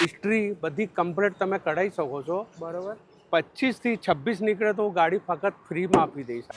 History બધી complete તમે કઢાઈ શકો છો. બરોબર. પચીસથી છવ્વીસ નીકળે તો હું ગાડી ફક્ત ફ્રીમાં આપી દઈશ.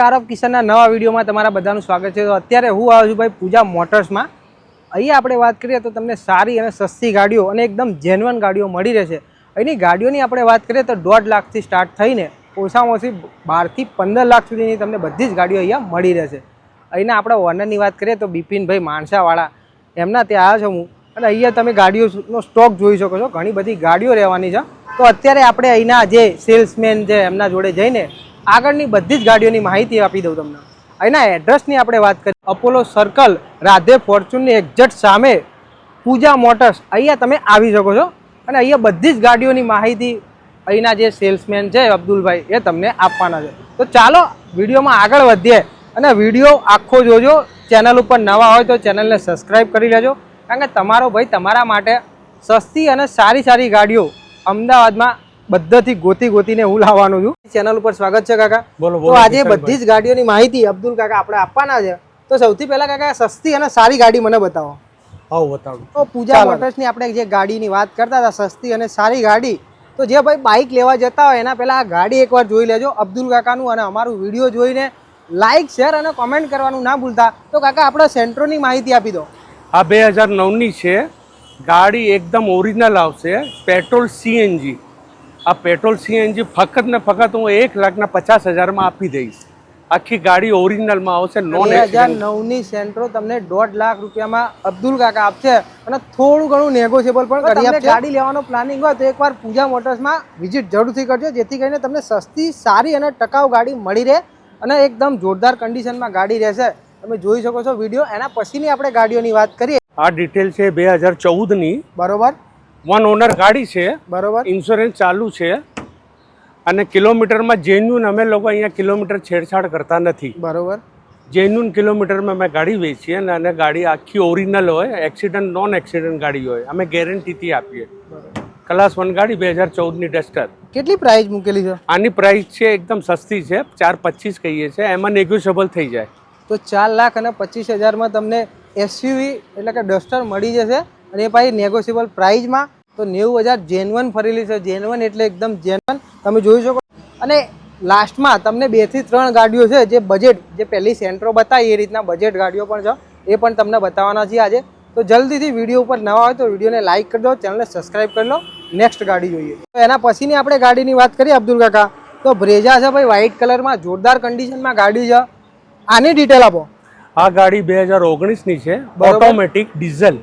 કારવ કિશનના નવા વિડીયોમાં તમારા બધાનું સ્વાગત છે. તો અત્યારે હું આવ્યો છું ભાઈ પૂજા મોટર્સમાં. અહીંયા આપણે વાત કરીએ તો તમને સારી અને સસ્તી ગાડીઓ અને એકદમ જેન્યુઅન ગાડીઓ મળી રહેશે. અહીંની ગાડીઓની આપણે વાત કરીએ તો દોઢ લાખથી સ્ટાર્ટ થઈને ઓછામાં ઓછી બારથી પંદર લાખ સુધીની તમને બધી જ ગાડીઓ અહીંયા મળી રહેશે. અહીંના આપણે ઓનરની વાત કરીએ તો બિપિનભાઈ માણસાવાળા એમના ત્યાં આવ્યો છું હું. અને અહીંયા તમે ગાડીઓનો સ્ટોક જોઈ શકો છો. ઘણી બધી ગાડીઓ રહેવાની છે. તો અત્યારે આપણે અહીંના જે સેલ્સમેન છે એમના જોડે જઈને આગળની બધી જ ગાડીઓની માહિતી આપી દઉં તમને. અહીંના એડ્રેસની આપણે વાત કરીએ અપોલો સર્કલ રાધે ફોર્ચ્યુનની એક્ઝેક્ટ સામે પૂજા મોટર્સ. અહીંયા તમે આવી શકો છો. અને અહીંયા બધી જ ગાડીઓની માહિતી અહીંના જે સેલ્સમેન છે, અબ્દુલભાઈ, એ તમને આપવાના છે. તો ચાલો, વિડીયોમાં આગળ વધીએ. અને વીડિયો આખો જોજો. ચેનલ ઉપર નવા હોય તો ચેનલને સબસ્ક્રાઈબ કરી લેજો. કારણ કે તમારો ભાઈ તમારા માટે સસ્તી અને સારી સારી ગાડીઓ અમદાવાદમાં બધાથી ગોતી ગોતીને હું લાવવાનું છું. ચેનલ ઉપર સ્વાગત છે કાકા. બોલો તો આજે બધી જ ગાડીઓની માહિતી અબ્દુલ કાકા આપણે આપવાના છે. તો સૌથી પહેલા કાકા સસ્તી અને સારી ગાડી મને બતાવો. હા બતાવું. તો પૂજા મોટર્સની આપણે જે ગાડીની વાત કરતા હતા સસ્તી અને સારી ગાડી તો જે ભાઈ બાઇક લેવા જતા હોય એના પહેલાં આ ગાડી એકવાર જોઈ લેજો અબ્દુલ કાકાનું અને અમારું વીડિયો જોઈને લાઇક શેર અને કોમેન્ટ કરવાનું ના ભૂલતા. તો કાકા આપણે સેન્ટ્રોની માહિતી આપી દો. આ બે હજાર નવની છે. ગાડી એકદમ ઓરિજિનલ આવશે. પેટ્રોલ સીએનજી આ પેટ્રોલ સીએનજી ફક્ત ને ફક્ત હું એક લાખના પચાસ હજારમાં આપી દઈશ. આખી ગાડી ઓરિજિનલમાં આવશે નોન બે હજાર નવની સેન્ટ્રો તમને દોઢ લાખ રૂપિયામાં અબ્દુલ કાકા આપશે અને થોડું ઘણું નેગોશિયેબલ પણ કરી આપશે. ગાડી લેવાનો પ્લાનિંગ હોય તો એકવાર પૂજા મોટર્સમાં વિઝિટ જરૂરથી કરજો જેથી કરીને તમને સસ્તી સારી અને ટકાઉ ગાડી મળી રહે અને એકદમ જોરદાર કન્ડિશનમાં ગાડી રહેશે. તમે જોઈ શકો છો વીડિયો એના પછીની આપણે ગાડીઓની વાત કરીએ. આ ડિટેલ છે બે હજાર ચૌદની. બરોબર. વન ઓનર ગાડી છે. બરોબર. ઇન્સ્યોરન્સ ચાલુ છે. અને કિલોમીટરમાં જેન્યુન અમે લોકો અહીંયા કિલોમીટર છેડછાડ કરતા નથી. બરોબર. જેન્યુન કિલોમીટરમાં અમે ગાડી વેચીએ અને અને ગાડી આખી ઓરિજિનલ હોય એક્સિડન્ટ નોન એક્સિડન્ટ ગાડી હોય. અમે ગેરંટીથી આપીએ. ક્લાસ વન ગાડી બે હજાર ચૌદની ડસ્ટર કેટલી પ્રાઇસ મૂકેલી છે? આની પ્રાઇસ છે એકદમ સસ્તી છે. ચાર પચીસ કહીએ છીએ એમાં નેગોશિયેબલ થઈ જાય. તો ચાર લાખ અને પચીસ હજારમાં તમને એસયુવી એટલે કે ડસ્ટર મળી જશે. અને એ ભાઈ નેગોશિયેબલ પ્રાઇઝમાં તો નેવું હજાર જેનવન ફરેલી છે જેનવન એટલે એકદમ જેનવન તમે જોઈ શકો. અને લાસ્ટમાં તમને બેથી ત્રણ ગાડીઓ છે જે બજેટ જે પહેલી સેન્ટ્રો બતાવી એ રીતના બજેટ ગાડીઓ પણ છે. એ પણ તમને બતાવવાના છીએ આજે. તો જલ્દીથી વીડિયો ઉપર નવા હોય તો વિડીયોને લાઇક કરી દો ચેનલને સબસ્ક્રાઇબ કરી લો. નેક્સ્ટ ગાડી જોઈએ. તો એના પછીની આપણે ગાડીની વાત કરીએ અબ્દુલ કાકા. તો બ્રેઝા છે ભાઈ વ્હાઇટ કલરમાં જોરદાર કન્ડિશનમાં ગાડી છે. આની ડિટેલ આપો. આ ગાડી બે હજાર ઓગણીસની છે. ઓટોમેટિક ડીઝલ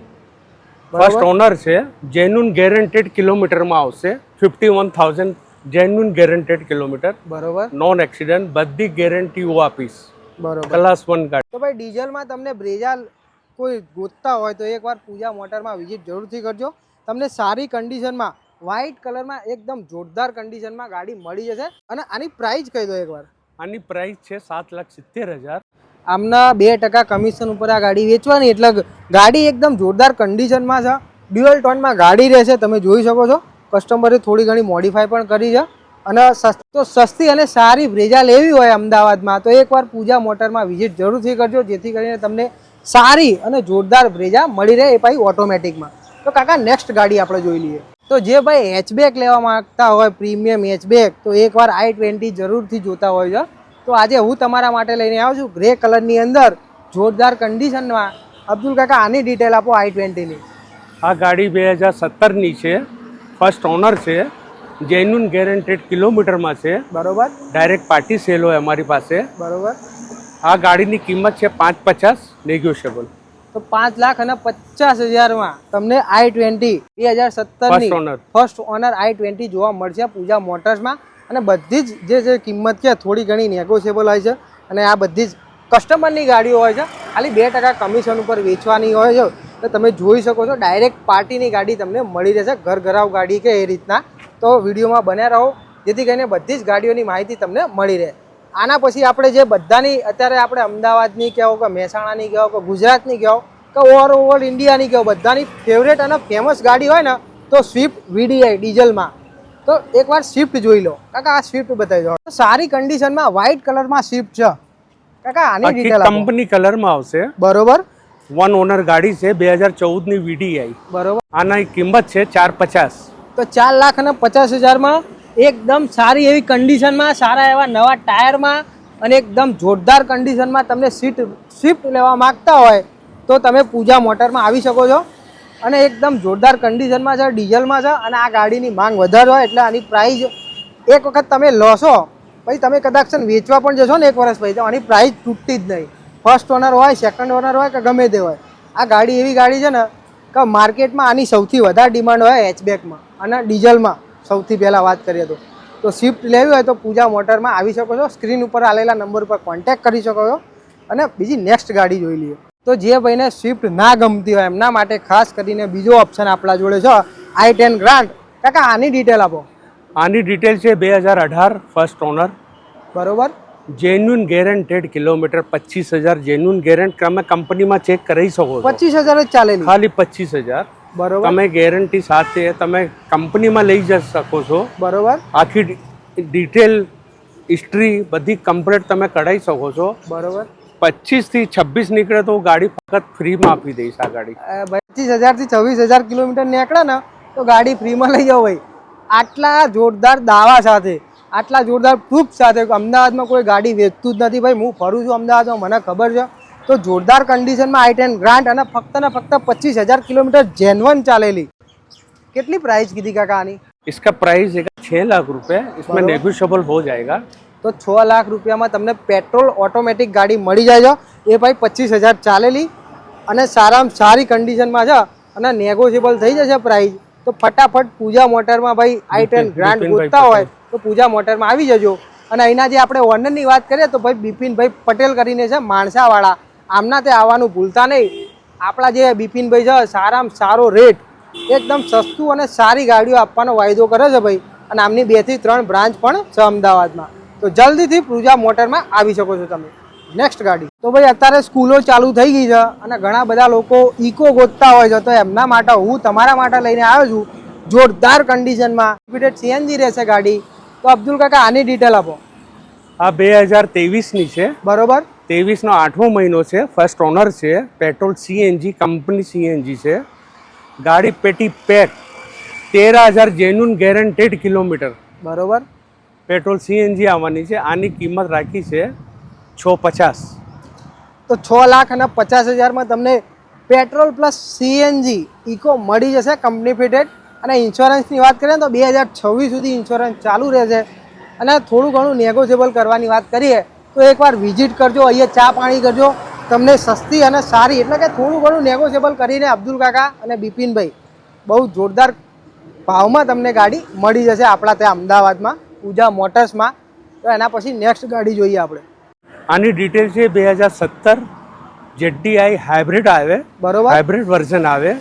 ફર્સ્ટ ઓનર છે જેન્યુન ગેરંટેડ કિલોમીટરમાં આવશે fifty one thousand genuine guaranteed kilometre. બરોબર. નોન એક્સિડન્ટ બધી ગેરંટી હું આપીશ. બરોબર. ક્લાસ વન ગાડી. તો ભાઈ ડીઝલમાં તમને બ્રેઝા કોઈ ગોતતા હોય તો એકવાર પૂજા મોટરમાં વિઝિટ જરૂરથી કરજો. તમને સારી કન્ડિશનમાં વ્હાઇટ કલરમાં એકદમ જોરદાર કન્ડિશનમાં ગાડી મળી જશે. અને આની પ્રાઇસ કહી દો એકવાર. આની પ્રાઇસ છે સાત લાખ સિત્તેર હજાર. આમના બે ટકા કમિશન ઉપર આ ગાડી વેચવાની. એટલે ગાડી એકદમ જોરદાર કન્ડિશનમાં છે. ડ્યુઅલ ટોનમાં ગાડી રહેશે, તમે જોઈ શકો છો. કસ્ટમરે થોડી ઘણી મોડિફાઈ પણ કરી છે. અને તો સસ્તી અને સારી બ્રેજા લેવી હોય અમદાવાદમાં, તો એકવાર પૂજા મોટરમાં વિઝિટ જરૂરથી કરજો, જેથી કરીને તમને સારી અને જોરદાર બ્રેજા મળી રહે એ ભાઈ ઓટોમેટિકમાં તો કાકા નેક્સ્ટ ગાડી આપણે જોઈ લઈએ. તો જે ભાઈ હેચબેક લેવા માંગતા હોય પ્રીમિયમ હેચબેક તો એકવાર આઈ ટ્વેન્ટી જરૂરથી જોતા હોય છે. તો આજે હું તમારા માટે લઈને આવ્યો છું ગ્રે કલરની અંદર જોરદાર કન્ડિશનમાં અબ્દુલ કાકા આની ડિટેલ આપો આઈ ટ્વેન્ટીની આ ગાડી બે હજાર સત્તરની છે. ફર્સ્ટ ઓનર છે. જેન્યુન ગેરંટેડ કિલોમીટરમાં છે. બરોબર. ડાયરેક્ટ પાર્ટી સેલ હોય અમારી પાસે. બરોબર. આ ગાડીની કિંમત છે પાંચ પચાસ નેગોશિયેબલ તો પાંચ લાખ અને પચાસ હજારમાં તમને આઈ ટ્વેન્ટી બે હજાર સત્તરની ફર્સ્ટ ઓનર આઈ ટ્વેન્ટી જોવા મળશે પૂજા મોટર્સમાં. અને બધી જ જે જે કિંમત છે થોડી ઘણી નેગોશિયેબલ હોય છે અને આ બધી જ કસ્ટમરની ગાડીઓ હોય છે, ખાલી બે ટકા કમિશન ઉપર વેચવાની હોય છે, તો તમે જોઈ શકો છો ડાયરેક્ટ પાર્ટીની ગાડી તમને મળી રહેશે ઘર ઘરાવ ગાડી કે એ રીતના. તો વિડીયોમાં બન્યા રહો, જેથી કરીને બધી જ ગાડીઓની માહિતી તમને મળી રહે. આના પછી આપણે જે બધાની, અત્યારે આપણે અમદાવાદની કહો કે મહેસાણાની કહો કે ગુજરાતની કહો કે ઓવર ઓવર ઇન્ડિયાની કહો, બધાની ફેવરેટ અને ફેમસ ગાડી હોય ને, તો સ્વિફ્ટ વીડીઆઈ ડીઝલમાં તો એકવાર સ્વિફ્ટ જોઈ લો. કાકા આ સ્વિફ્ટ બતાવી દો. સારી કન્ડિશનમાં વ્હાઇટ કલરમાં સ્વિફ્ટ છે. કાકા આની ડિટેલ કંપની કલરમાં આવશે. બરોબર. વન ઓનર ગાડી છે બે હજાર ચૌદની વીડીઆઈ બરોબર. આના કિંમત છે ચાર પચાસ. તો ચાર લાખ અને પચાસ હજારમાં એકદમ સારી એવી કન્ડિશનમાં સારા એવા નવા ટાયરમાં અને એકદમ જોરદાર કન્ડિશનમાં તમને સીટ સ્વિફ્ટ લેવા માગતા હોય તો તમે પૂજા મોટરમાં આવી શકો છો. અને એકદમ જોરદાર કન્ડિશનમાં છે ડીઝલમાં છે અને આ ગાડીની માંગ વધારે હોય એટલે આની પ્રાઇસ એક વખત તમે લોશો પછી તમે કદાચ વેચવા પણ જશો ને એક વર્ષ પછી, તો આની પ્રાઇસ તૂટતી જ નહીં. ફર્સ્ટ ઓનર હોય સેકન્ડ ઓનર હોય કે ગમે તે હોય. આ ગાડી એવી ગાડી છે ને કે માર્કેટમાં આની સૌથી વધારે ડિમાન્ડ હોય હેચબેકમાં અને ડીઝલમાં સૌથી પહેલાં વાત કરીએ તો. તો સ્વિફ્ટ લેવી હોય તો પૂજા મોટરમાં આવી શકો છો. સ્ક્રીન ઉપર આવેલા નંબર ઉપર કોન્ટેક્ટ કરી શકો છો. અને બીજી નેક્સ્ટ ગાડી જોઈ લઈએ તો જે ભાઈને સ્વિફ્ટ ના ગમતી હોય એમના માટે ખાસ કરીને બીજો ઓપ્શન આપણા જોડે છે આઈ ટેન ગ્રાન્ટ કાકા આની ડિટેલ આપો. આની ડિટેલ છે બે હજાર અઢાર ફર્સ્ટ ઓનર બરોબર. જેન્યુન ગેરંટેડ કિલોમીટર પચીસ હજાર જેન્યુન ગેરંટ તમે કંપનીમાં ચેક કરી શકો છો. પચીસ હજાર જ ચાલે ખાલી પચીસ હજાર. બરોબર. તમે ગેરંટી સાથે તમે કંપનીમાં લઈ જઈ શકો છો. બરોબર. આખી ડિટેલ હિસ્ટ્રી બધી કમ્પ્લીટ તમે કઢાઈ શકો છો. બરોબર. પચીસ થી છવ્વીસ નીકળે તો હું ગાડી ફક્ત ફ્રીમાં આપી દઈશ આ ગાડી પચીસ હજારથી છવ્વીસ હજાર કિલોમીટર નીકળે ને તો ગાડી ફ્રીમાં લઈ જાઓ ભાઈ આટલા જોરદાર દાવા સાથે આટલા જોરદાર પ્રૂફ સાથે કે અમદાવાદમાં કોઈ ગાડી વેચતું જ નથી ભાઈ હું ફરું છું અમદાવાદમાં મને ખબર છે તો જોરદાર કન્ડિશનમાં આઈ ટેન ગ્રાન્ટ અને ફક્ત ને ફક્ત પચીસ હજાર કિલોમીટર જેનવન ચાલેલી કેટલી પ્રાઇસ કીધી કાકા આની इसका प्राइस है छः लाख रुपए इसमें नेगोशिएबल हो जाएगा તો છ લાખ રૂપિયામાં તમને પેટ્રોલ ઓટોમેટિક ગાડી મળી જાય છે. એ ભાઈ પચીસ હજાર ચાલેલી અને સારામાં સારી કન્ડિશનમાં છે અને નેગોશિયેબલ થઈ જશે પ્રાઇસ તો ફટાફટ પૂજા મોટરમાં ભાઈ આઈ ટેન ગ્રાન્ડ ગોતતા હોય તો પૂજા મોટરમાં આવી જજો. અને અહીંના જે આપણે ઓનરની વાત કરીએ તો ભાઈ બિપિનભાઈ પટેલ કરીને છે માણસાવાળા. આમના તે આવવાનું ભૂલતા નહીં. આપણા જે બિપિનભાઈ છે સારામાં સારો રેટ એકદમ સસ્તું અને સારી ગાડીઓ આપવાનો વાયદો કરે છે ભાઈ. અને આમની બેથી ત્રણ બ્રાન્ચ પણ છે અમદાવાદમાં. તો જલ્દીથી પૂજા મોટરમાં આવી શકો છો તમે. નેક્સ્ટ ગાડી. તો ભાઈ અત્યારે સ્કૂલો ચાલુ થઈ ગઈ છે અને ઘણા બધા લોકો ઇકો ગોતતા હોય છે તો એમના માટે હું તમારા માટે લઈને આવ્યો છું જોરદાર કન્ડિશનમાં રિપીટેડ સીએનજી રહેશે ગાડી. તો અબ્દુલ કાકા આની ડિટેલ આપો. આ બે હજાર ત્રેવીસની છે. બરોબર. ત્રેવીસનો આઠમો મહિનો છે. ફર્સ્ટ ઓનર છે. પેટ્રોલ સીએનજી કંપની સીએનજી છે. ગાડી પેટી પેક તેર હજાર જેન્યુન ગેરંટેડ કિલોમીટર. બરોબર. પેટ્રોલ સીએનજી આવવાની છે. આની કિંમત રાખી છે છ પચાસ. તો છ લાખ અને પચાસ હજારમાં તમને પેટ્રોલ પ્લસ સીએનજી ઇકો મળી જશે કંપની ફિટેડ. અને ઇન્સ્યોરન્સની વાત કરીએ તો બે હજાર છવ્વીસ સુધી ઇન્સ્યોરન્સ ચાલુ રહેશે. અને થોડું ઘણું નેગોશિયેબલ કરવાની વાત કરીએ તો એકવાર વિઝિટ કરજો, અહીંયા ચા પાણી કરજો. તમને સસ્તી અને સારી, એટલે કે થોડું ઘણું નેગોશિયેબલ કરીને અબ્દુલ કાકા અને બિપિનભાઈ, બહુ જોરદાર ભાવમાં તમને ગાડી મળી જશે આપણા ત્યાં અમદાવાદમાં. પૂજા મોટર્સમાં તો એના પછી નેક્સ્ટ ગાડી જોઈએ આપણે. આની ડિટેલ છે બે હજાર સત્તર જેડીઆઈ હાઇબ્રિડ આવે બરોબર. હાઇબ્રિડ વર્ઝન આવે.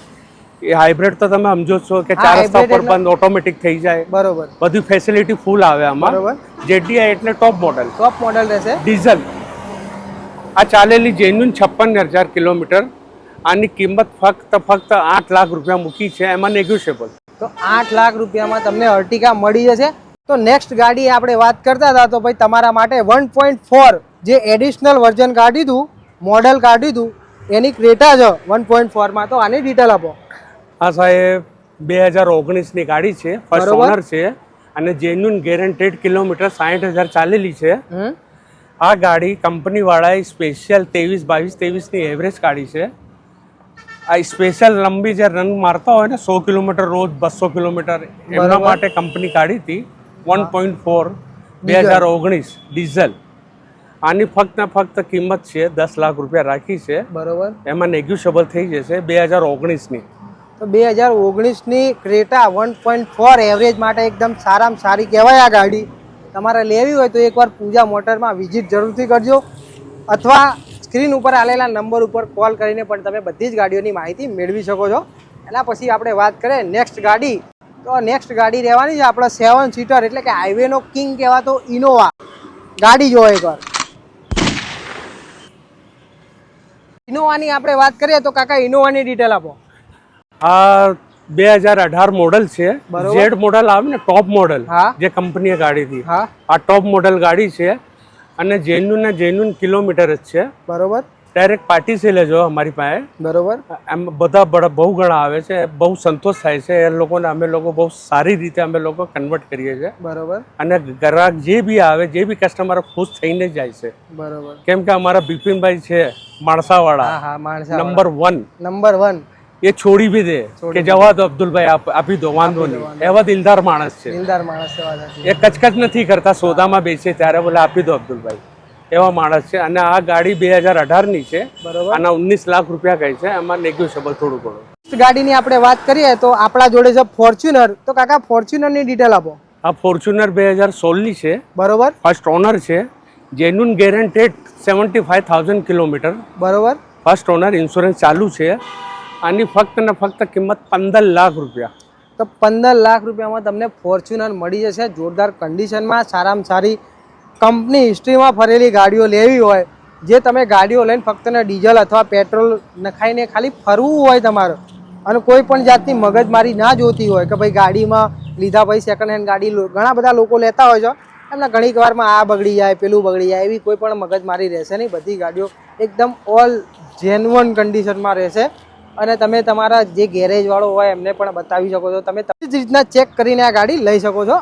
એ હાઇબ્રિડ તો તમે સમજો છો કે ચાર રસ્તા ઉપર બંધ ઓટોમેટિક થઈ જાય. બરોબર. બધી ફેસિલિટી ફૂલ આવે આમાં. બરોબર. જેડીઆઈ એટલે ટોપ મોડલ ટોપ મોડેલ રહેશે. ડીઝલ આ ચાલેલી જેન્યુન છપ્પન હજાર કિલોમીટર. આની કિંમત ફક્ત ફક્ત આઠ લાખ રૂપિયા મૂકી છે. એમાં નેગોશિયેબલ તો આઠ લાખ રૂપિયામાં તમને અર્ટિકા મળી જશે. તો નેક્સ્ટ ગાડી આપણે વાત કરતા હતા તો ભાઈ તમારા માટે વન પોઈન્ટ ફોર જે એડિશનલ વર્ઝન કાઢી હતું મોડલ કાઢ્યું હતું એની ક્રેટા જ વન પોઈન્ટ ફોરમાં તો આની ડિટેલ આપો. આ સાહેબ બે હજાર ઓગણીસની ગાડી છે ફર્સ્ટ ઓનર છે અને જેન્યુન ગેરંટેડ કિલોમીટર સાઠ હજાર ચાલેલી છે. આ ગાડી કંપનીવાળાએ સ્પેશિયલ ત્રેવીસ બાવીસ ત્રેવીસની એવરેજ કાઢી છે. આ સ્પેશિયલ લંબી જે રન મારતા હોય ને સો કિલોમીટર રોજ બસો કિલોમીટર એમના માટે કંપની કાઢી હતી. વન પોઈન્ટ ફોર બે હજાર ઓગણીસ ડીઝલ. આની ફક્ત ને ફક્ત કિંમત છે દસ લાખ રૂપિયા રાખી છે. બરોબર. એમાં નેગ્યુશેબલ થઈ જશે બે હજાર ઓગણીસની. તો બે હજાર ઓગણીસની Creta one point four average માટે એકદમ સારામાં સારી કહેવાય આ ગાડી. તમારે લેવી હોય તો એકવાર પૂજા મોટરમાં વિઝિટ જરૂરથી કરજો. અથવા સ્ક્રીન ઉપર આલેલા નંબર ઉપર કોલ કરીને પણ તમે બધી જ ગાડીઓની માહિતી મેળવી શકો છો. એના પછી આપણે વાત કરીએ નેક્સ્ટ ગાડી. તો નેક્સ્ટ ગાડી રહેવાની છે આપણે સેવન સીટર એટલે કે હાઈવેનો કિંગ કહેવાતો ઇનોવા ગાડી જો એકવાર ઇનોવાની આપણે વાત કરીએ તો કાકા ઇનોવાની ડિટેલ આપો. આ બે હજાર અઢાર મોડલ છે. જેડ મોડલ આવે ને ટોપ મોડલ હા. જે કંપનીએ ગાડી હતી. આ ટોપ મોડલ ગાડી છે અને જેન્યુન ને જેન્યુન કિલોમીટર જ છે. બરોબર. ડાયરેક્ટ પાર્ટી છે લેજો અમારી પાસે. બરોબર. એમ બધા બહુ ઘણા આવે છે બહુ સંતોષ થાય છે એ લોકોને અમે લોકો બહુ સારી રીતે અમે લોકો કન્વર્ટ કરીએ છીએ. બરોબર. અને ગ્રાહક જે બી આવે જે બી કસ્ટમર ખુશ થઈને જાય છે. બરોબર. કેમ કે અમારા બિપિનભાઈ છે માણસાવાળા. નંબર વન નંબર વન એ છોડી બી દે. કે જવા દો. અબ્દુલભાઈ આપી દો વાંધો નહીં. એવા દિલદાર માણસ છે. દિલદાર માણસ. એ કચકચ નથી કરતા સોદામાં બેસે ત્યારે બોલે આપી દો અબ્દુલભાઈ. એવા માણસ છે. અને આ ગાડી બે હજાર અઢારની છે. બરાબર. આના ઓગણીસ લાખ રૂપિયા કહે છે. એમાં નેગોશિયેબલ થોડું ઘણું. ગાડીની આપણે વાત કરીએ તો આપણા જોડે છે ફોર્ચ્યુનર તો કાકા ફોર્ચ્યુનરની ડિટેલ આપો. આ ફોર્ચ્યુનર બે હજાર સોળની છે. બરોબર. ફર્સ્ટ ઓનર છે. Genuine guaranteed seventy five thousand kilometre બરોબર. ફર્સ્ટ ઓનર ઇન્સ્યોરન્સ ચાલુ છે. આની ફક્ત ને ફક્ત કિંમત પંદર લાખ રૂપિયા. તો પંદર લાખ રૂપિયામાં તમને ફોર્ચ્યુનર મળી જશે. જોરદાર કન્ડિશનમાં સારામાં સારી કંપની હિસ્ટ્રીમાં ફરેલી ગાડીઓ લેવી હોય, જે તમે ગાડીઓ લઈને ફક્ત ડીઝલ અથવા પેટ્રોલ નખાઈને ખાલી ફરવું હોય તમારે. અને કોઈ પણ જાતની મગજમારી ના જોતી હોય કે ભાઈ ગાડીમાં લીધા પછી સેકન્ડ હેન્ડ ગાડી ઘણા બધા લોકો લેતા હોય છે. એમને ઘણી વારમાં આ બગડી જાય, પેલું બગડી જાય, એવી કોઈ પણ મગજમારી રહેશે નહીં. બધી ગાડીઓ એકદમ ઓલ જેન્યુઅન કન્ડિશનમાં રહેશે. અને તમે તમારા જે ગેરેજવાળો હોય એમને પણ બતાવી શકો છો. તમે બધી જ રીતના ચેક કરીને આ ગાડી લઈ શકો છો.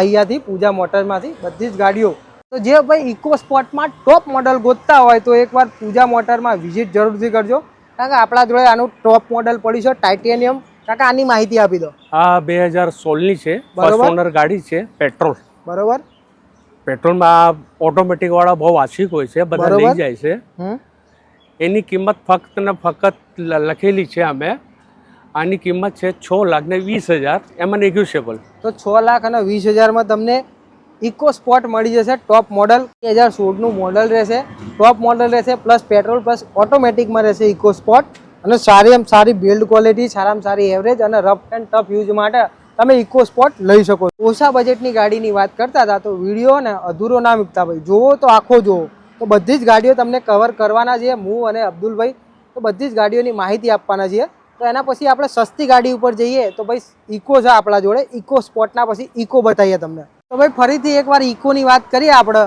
અહીંયાથી પૂજા મોટરમાંથી બધી જ ગાડીઓ તો જે ભાઈ ઇકો સ્પોટમાં ટોપ મોડલ ગોતતા હોય તો એકવાર પૂજા મોટરમાં વિઝિટ જરૂરથી કરજો. કારણ કે આપણા જોડે આનું ટોપ મોડલ પડ્યું છે ટાઇટેનિયમ કાકા આની માહિતી આપી દો. આ બે હજાર સોળની છે ફર્સ્ટ ઓનર ગાડી છે પેટ્રોલ બરોબર. પેટ્રોલમાં ઓટોમેટિક વાળા બહુ આશિક હોય છે બધા લઈ જાય છે. એની કિંમત ફક્ત ને ફક્ત લખેલી છે અમે. આની કિંમત છે છ લાખ ને વીસ હજાર. એમાં નેગ્યુશેબલ તો છ લાખ અને વીસ હજારમાં તમને ઇકો સ્પોટ મળી જશે, ટોપ મોડલ બે હજાર સોળનું મોડલ રહેશે. ટોપ મોડલ રહેશે, પ્લસ પેટ્રોલ, પ્લસ ઓટોમેટિકમાં રહેશે ઇકો સ્પોટ. અને સારી સારી બિલ્ડ ક્વોલિટી સારામાં સારી એવરેજ અને રફ એન્ડ ટફ યુઝ માટે તમે ઇકો સ્પોટ લઈ શકો છો. ઓછા બજેટની ગાડીની વાત કરતા હતા, તો વીડિયો ને અધૂરો ના મૂકતા ભાઈ જોવો તો આખો જોવો. તો બધી જ ગાડીઓ તમને કવર કરવાના છીએ હું અને અબ્દુલભાઈ. તો બધી જ ગાડીઓની માહિતી આપવાના છીએ. તો એના પછી આપણે સસ્તી ગાડી ઉપર જઈએ, તો ભાઈ ઇકો છે આપણા જોડે. ઇકો સ્પોટના પછી ઇકો બતાવીએ તમને. તો ભાઈ ફરીથી એકવાર ઇકોની વાત કરીએ આપણે.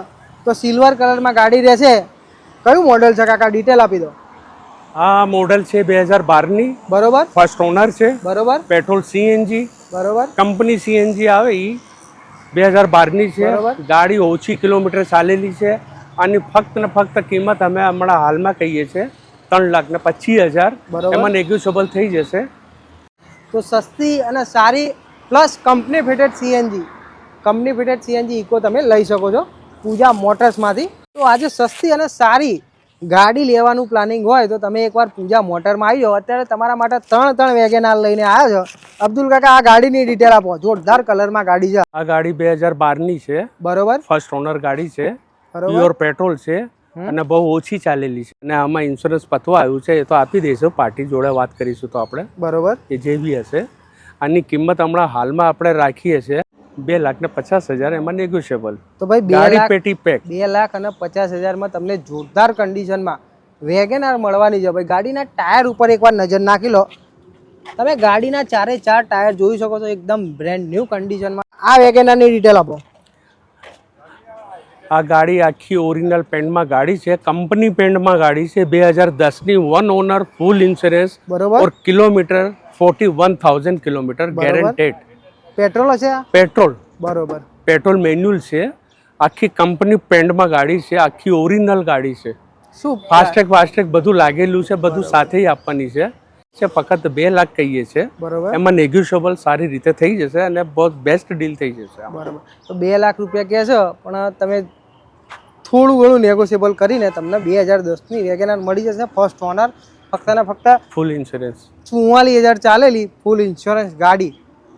તો સિલ્વર કલરમાં ગાડી રહેશે. કયું મોડલ છે કાકા? ડિટેલ આપી દો. આ મોડલ છે બે હજાર બારની બરોબર. ફર્સ્ટ ઓનર છે. બરોબર. પેટ્રોલ સીએનજી બરોબર. કંપની સીએનજી આવે એ બે હજાર બારની છે. ગાડી ઓછી કિલોમીટર ચાલેલી છે. આની ફક્ત ને ફક્ત કિંમત અમે હમણાં હાલમાં કહીએ છીએ ત્રણ લાખ ને પચીસ હજાર. એમાં નેગ્યુશેબલ થઈ જશે. તો સસ્તી અને સારી plus company fitted CNG company fitted CNG Eeco તમે લઈ શકો છો પૂજા મોટર્સમાંથી તો આજે સસ્તી અને સારી ગાડી લેવાનું પ્લાનિંગ હોય તો તમે એકવાર પૂજા મોટરમાં આવી જાઓ. અત્યારે તમારા માટે ત્રણ ત્રણ વેગેનાર લઈને આવ્યા છો. અબ્દુલ કાકા આ ગાડીની ડિટેલ આપો. જોરદાર કલરમાં ગાડી છે. આ ગાડી બે હજાર બારની છે. બરોબર. ફર્સ્ટ ઓનર ગાડી છે. પ્યોર પેટ્રોલ છે અને બહુ ઓછી ચાલેલી છે. અને આમાં ઇન્સ્યોરન્સ પતવા આવ્યું છે એ તો આપી દઈશું. પાર્ટી જોડે વાત કરીશું તો આપણે. બરોબર. એ જે બી હશે. આની કિંમત હમણાં હાલમાં આપણે રાખીએ છીએ. બે લાખ ને પચાસ હજાર એમાં નેગોશિયેબલ તો ભાઈ બે લાખ પેટી પેક બે લાખ અને પચાસ હજારમાં તમને જોરદાર કન્ડિશનમાં વેગેનાર મળવાની છે. ભાઈ ગાડીના ટાયર ઉપર એકવાર નજર નાખી લો. તમે ગાડીના ચારે ચાર ટાયર જોઈ શકો છો એકદમ બ્રેન્ડ ન્યૂ કન્ડિશનમાં આ વેગેનારની ડિટેલ આપો. આ ગાડી આખી ઓરિજિનલ પેન્ટમાં ગાડી છે કંપની પેન્ટમાં ગાડી છે. બે હજાર દસની વન ઓનર ફૂલ ઇન્સ્યોરન્સ બરોબર. Kilometre forty one thousand kilometre. Guaranteed petrol હશે પેટ્રોલ. બરોબર. પેટ્રોલ મેન્યુઅલ છે. આખી કંપની પેન્ડમાં ગાડી છે. આખી ઓરિજિનલ ગાડી છે. શું? ફાસ્ટેગ ફાસ્ટેગ બધું લાગેલું છે. બધું સાથે આપવાની છે. છે ફક્ત બે લાખ કહીએ છે. બરોબર. એમાં નેગોશિયેબલ સારી રીતે થઈ જશે અને બહુ બેસ્ટ ડીલ થઈ જશે બરાબર બરોબર. તો બે લાખ રૂપિયા કહે છે પણ તમે થોડું ઘણું નેગોશિયેબલ કરીને તમને બે હજાર દસની વેગેનાર મળી જશે. ફર્સ્ટ ઓનર ફક્ત ને ફક્ત ફૂલ ઇન્સ્યોરન્સ ચુમ્માલીસ હજાર ચાલેલી ફૂલ ઇન્સ્યોરન્સ ગાડી.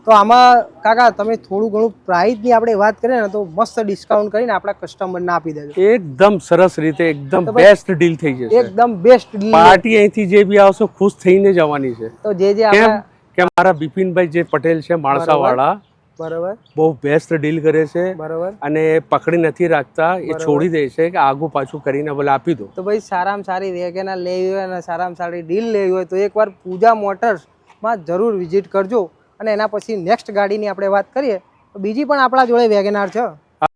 તો આમાં કાકા તમે થોડું ઘણું પ્રાઇસની આપણે વાત કરીએ ને તો મસ્ત ડિસ્કાઉન્ટ કરીને આપણા કસ્ટમરને આપી દેજો. એકદમ સરસ રીતે એકદમ બેસ્ટ ડીલ થઈ જશે. એકદમ બેસ્ટ ડીલ પાર્ટી અહીંથી જે બી આવશે ખુશ થઈને જવાની છે. તો જે જે આપણે કે મારા બિપિનભાઈ જે પટેલ છે માણસાવાળા બરાબર. બહુ બેસ્ટ ડીલ કરે છે. બરાબર. અને પકડી નથી રાખતા એ છોડી દે છે કે આગું પાછું કરીને બોલે આપી દો. તો ભાઈ સારામાં સારી વેગેના લેવી હોય અને સારામાં સારી ડીલ લેવી હોય તો એકવાર પૂજા મોટર્સમાં જરૂર વિઝિટ કરજો. અને એના પછી નેક્સ્ટ ગાડીની આપણે વાત કરીએ તો બીજી પણ આપણા જોડે વેગેનાર છે.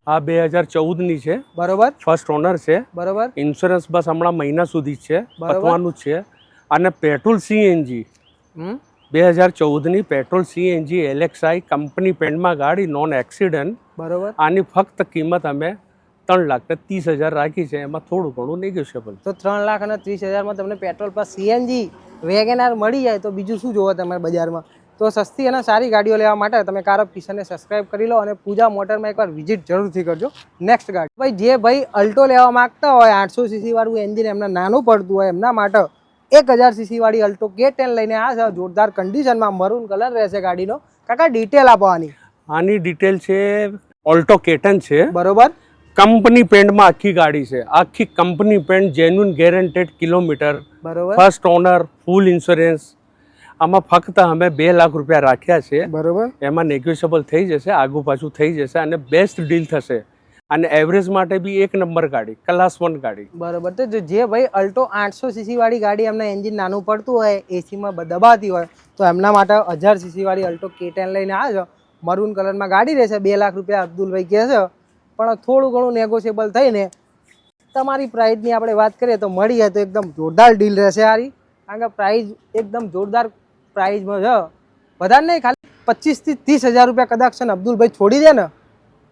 આ- બે હજાર ચૌદની છે. બરોબર? ફર્સ્ટ ઓનર છે. બરોબર? ઇન્સ્યોરન્સ બસ હમણાં મહિના સુધી જ છે. પતવાનું છે. અને પેટ્રોલ સીએનજી બે હજાર ચૌદની પેટ્રોલ સીએનજી એલેક્સાઈ કંપની પેન્ટમાં ગાડી નોન એક્સિડન્ટ બરોબર. આની ફક્ત કિંમત અમે ત્રણ લાખ ને ત્રીસ હજાર રાખી છે. એમાં થોડું ઘણું નેગોશિયેબલ તો ત્રણ લાખ અને ત્રીસ હજારમાં તમને પેટ્રોલ પર સીએનજી વેગેનાર મળી જાય તો બીજું શું જોવો તમારે બજારમાં? તો સસ્તી અને સારી ગાડીઓ લેવા માટે તમે કારબ કિશનને સબસ્ક્રાઇબ કરી લો અને પૂજા મોટરમાં એકવાર વિઝિટ જરૂરથી કરજો. નેક્સ્ટ ગાડી. ભાઈ જે ભાઈ અલ્ટો લેવા માંગતા હોય આઠસો સીસીવાળું એન્જિન એમને નાનું પડતું હોય એમના માટે એક હજાર સીસીવાળી અલ્ટો કે ટેન લઈને આ છે. જોરદાર કન્ડિશનમાં મરૂન કલર રહેશે ગાડીનો. કાકા ડિટેલ આપવાની આની. ડિટેલ છે ઓલ્ટો કેટન છે. બરોબર. કંપની પેન્ટમાં આખી ગાડી છે. આખી company paint genuine guaranteed kilometre. બરોબર. ફર્સ્ટ ઓનર ફૂલ ઇન્સ્યોરન્સ આમાં ફક્ત અમે બે લાખ રૂપિયા રાખ્યા છે. બરોબર. એમાં નેગોશિયેબલ થઈ જશે આગુ પાછું થઈ જશે અને બેસ્ટ ડીલ થશે. અને એવરેજ માટે બી એક નંબર ગાડી ક્લાસ વન ગાડી. બરોબર. તો જે ભાઈ અલ્ટો આઠસો સીસી વાળી ગાડી એમને એન્જિન નાનું પડતું હોય એસીમાં દબાતી હોય તો એમના માટે હજાર સીસી વાળી અલ્ટો કેટેન લઈને આવજો મરૂન કલરમાં ગાડી રહેશે બે લાખ રૂપિયા અબ્દુલભાઈ કહે છે. પણ થોડું ઘણું નેગોશિયેબલ થઈને તમારી પ્રાઇઝની આપણે વાત કરીએ તો મળીએ તો એકદમ જોરદાર ડીલ રહેશે સારી કારણ કે પ્રાઇઝ એકદમ જોરદાર પ્રાઇઝમાં છે. વધારે નહીં ખાલી પચીસથી ત્રીસ હજાર રૂપિયા કદાચ છે ને અબ્દુલભાઈ છોડી દે ને.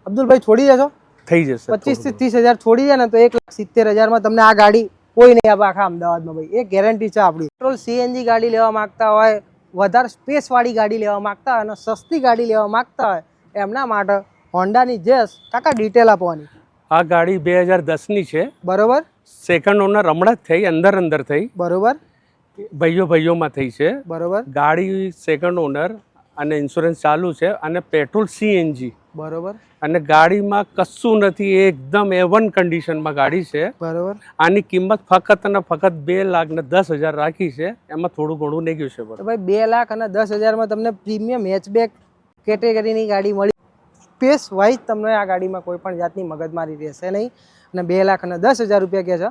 અબ્દુલભાઈ છોડી દેશો. થઈ જશે પચીસથી ત્રીસ હજાર છોડી દે ને તો એક લાખ સિત્તેર હજારમાં તમને આ ગાડી કોઈ નહીં આપે આખા અમદાવાદમાં ભાઈ. એ ગેરંટી છે આપણી. પેટ્રોલ સીએનજી ગાડી લેવા માગતા હોય વધારે સ્પેસ વાળી ગાડી લેવા માગતા હોય અને સસ્તી ગાડી લેવા માગતા હોય એમના માટે હોન્ડાની જેસ કાકા ડિટેલ આપવાની. આ ગાડી બે હજાર દસની છે. બરોબર? સેકન્ડ ઓનર હમણાં જ થઈ અંદર અંદર થઈ. બરોબર? ભાઈઓ ભાઈઓમાં થઈ છે. બરોબર. ગાડી સેકન્ડ ઓનર અને ઇન્સ્યોરન્સ ચાલુ છે અને પેટ્રોલ સીએનજી બરોબર. અને ગાડીમાં કશું નથી એકદમ એવન વન કન્ડિશનમાં ગાડી છે. બરોબર. આની કિંમત ફક્ત અને ફક્ત બે લાખ ને દસ હજાર રાખી છે. એમાં થોડું ઘણું નેગ્યુશિયેબલ ભાઈ બે લાખ અને દસ હજારમાં તમને પ્રીમિયમ હેચબેક કેટેગરીની ગાડી મળી. સ્પેસ વાઇઝ તમને આ ગાડીમાં કોઈ પણ જાતની મગજમારી રહેશે નહીં. અને બે લાખ અને દસ હજાર રૂપિયા કહે છે.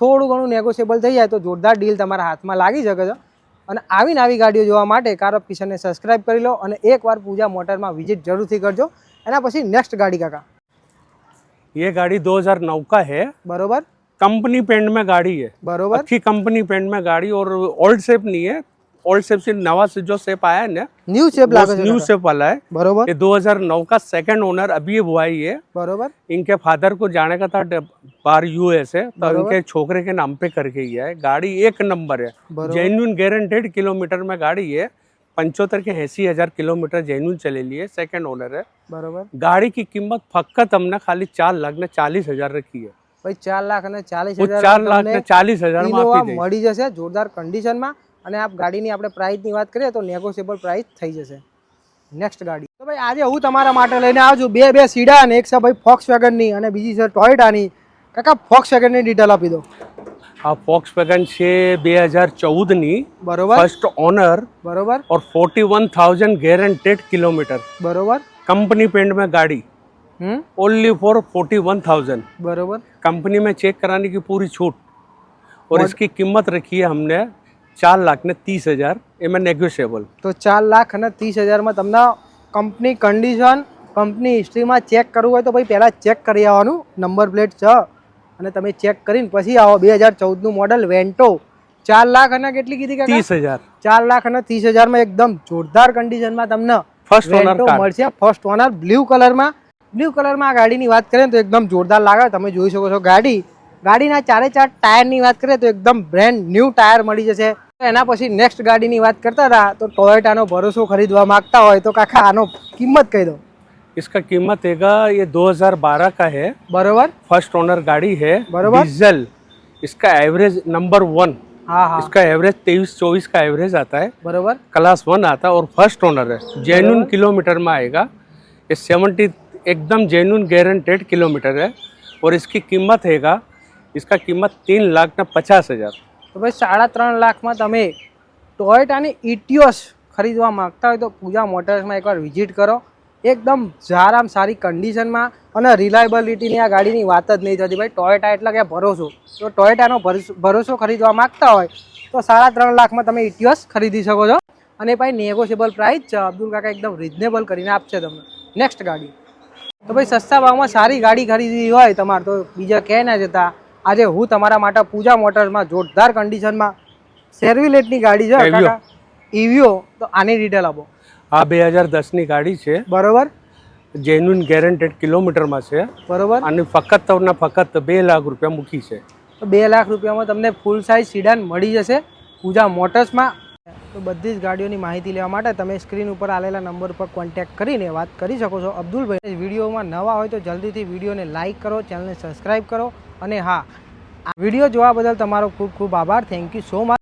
થોડું ઘણું નેગોશિયેબલ થઈ જાય તો જોરદાર ડીલ તમારા હાથમાં લાગી શકે છે અને આવી નવી ગાડીઓ જોવા માટે કાર ઓફ કિશનને સબસ્ક્રાઇબ કરી લો અને એકવાર પૂજા મોટરમાં વિઝિટ જરૂરથી કરજો એના પછી નેક્સ્ટ ગાડી કાકા ये गाड़ी 2009 का है બરોબર कंपनी पेंट में गाड़ी है બરોબર अच्छी कंपनी पेंट में गाड़ी और ओल्ड शेप नहीं है ओल्ड शेप से नवा से जो शेप आया है ना ન્યૂ શેપ લાગે છે न्यू કાકા. शेप वाला है બરોબર ये 2009 का सेकंड ओनर अभी हुआ ही है બરોબર इनके फादर को जाने का था ड- बाहर यूएस है तो बराबर। इनके छोकरे के नाम पे करके ही है गाड़ी एक नंबर है बराबर। जेन्यून गारंटेड किलोमीटर में गाड़ी है पंचोत्तर के ऐसी हजार किलोमीटर जेन्यून चलेली है सेकंड ओनर है બરોબર गाड़ी की कीमत फक्त हमने खाली चार लाख ने चालीस हजार रखी है ભાઈ ચાર લાખ અને ચાલીસ वो હજાર चार लाख ने चालीस हजार में ઇનોવા आपी दे મળી જશે જોરદાર કન્ડિશનમાં અને આ ગાડીની આપણે પ્રાઇસની વાત કરીએ તો નેગોશિયેબલ પ્રાઇસ થઈ જશે નેક્સ્ટ ગાડી તો ભાઈ આજે હું તમારા માટે લઈને આવ્યો છું બે બે સીડા અને એક છે ભાઈ ફોક્સ વેગનની અને બીજી છે ટોયોટાની કાકા ફોક્સ વેગનની ડિટેલ આપી દો આ ફોક્સ વેગન છે બે હજાર ચૌદની બરોબર ફર્સ્ટ ઓનર બરોબર और forty one thousand guaranteed kilometre બરોબર कंपनी पेंट में गाड़ी હમ only for forty one thousand બરોબર कंपनी में चेक कराने की पूरी छूट और इसकी कीमत रखी है हमने ચાર લાખ ને ત્રીસ હજાર એમાં નેગોશિયેબલ તો ચાર લાખ અને ત્રીસ હજારમાં તમને કંપની કન્ડિશન કંપની હિસ્ટ્રીમાં ચેક કરવું હોય તો ભાઈ પહેલાં ચેક કરી આવવાનું. નંબર પ્લેટ છ. અને તમે ચેક કરીને પછી આવો બે હજાર ચૌદનું મોડલ વેન્ટો ચાર લાખ અને કેટલી કીધી કે ત્રીસ હજાર. ચાર લાખ અને ત્રીસ હજારમાં એકદમ જોરદાર કન્ડિશનમાં તમને ફર્સ્ટ ઓનર મળશે. ફર્સ્ટ ઓનર બ્લુ કલરમાં બ્લુ કલરમાં આ ગાડીની વાત કરીએ તો એકદમ જોરદાર લાગે. તમે જોઈ શકો છો ગાડી. ગાડીના ચારે ચાર ટાયરની વાત કરીએ તો એકદમ બ્રેન્ડ ન્યૂ ટાયર મળી જશે. એના પછી નેક્સ્ટ ગાડીની વાત કરતા હતા તો ટોયોટાનો ભરોસો ખરીદવા માંગતા હોય તો કાકા આનો કિંમત કહી દો इसका कीमत हैगा ये 2012 का है બરોબર फर्स्ट ओनर गाड़ी है बराबर। डीजल इसका एवरेज नंबर वन હા હા इसका एवरेज तेईस चौबीस का एवरेज आता है બરોબર क्लास वन आता है और फर्स्ट ओनर है जेन्यून किलोमीटर में आएगा ये सेवेंटी एकदम जेन्यून गारंटेड किलोमीटर है और इसकी कीमत हैगा इसका कीमत तीन लाख ना पचास हज़ार તો ભાઈ સાડા ત્રણ લાખમાં તમે ટોયોટાની ઇટિયોસ ખરીદવા માંગતા હોય તો પૂજા મોટર્સમાં એકવાર વિઝિટ કરો. એકદમ સારામાં સારી કન્ડિશનમાં અને રિલાયબિલિટીની આ ગાડીની વાત જ નહીં થતી. ભાઈ ટોયોટા એટલે કે ભરોસો. તો ટોયોટાનો ભરોસો- ખરીદવા માંગતા હોય તો સાડા ત્રણ લાખમાં તમે ઇટિયોસ ખરીદી શકો છો. અને ભાઈ નેગોશિયેબલ પ્રાઇસ છે. અબ્દુલ કાકા એકદમ રિઝનેબલ કરીને આપશે તમને. નેક્સ્ટ ગાડી. તો ભાઈ સસ્તા ભાવમાં સારી ગાડી ખરીદી હોય તમારે તો બીજા કહે ના જતા. આજે હું તમારા માટે પૂજા મોટર્સમાં જોરદાર કન્ડિશનમાં સેર્વિલેટની ગાડી છે ઇવીઓ તો આની ડિટેલ આપો. આ બે હજાર દસની ગાડી છે. બરોબર. જેન્યુન ગેરંટેડ કિલોમીટરમાં છે. બરોબર. અને ફક્ત ને ફક્ત બે લાખ રૂપિયા મૂકી છે. તો બે લાખ રૂપિયામાં તમને ફૂલ સાઇઝ સિડાન મળી જશે પૂજા મોટર્સમાં. તો બધી જ ગાડીઓની માહિતી લેવા માટે તમે સ્ક્રીન ઉપર આવેલા નંબર પર કોન્ટેક્ટ કરીને વાત કરી શકો છો. અબ્દુલભાઈ વિડીયોમાં નવા હોય તો જલ્દીથી વિડીયોને લાઇક કરો ચેનલને સબસ્ક્રાઇબ કરો. અને હા વીડિયો જોવા બદલ તમારો ખૂબ ખૂબ આભાર. Thank you so much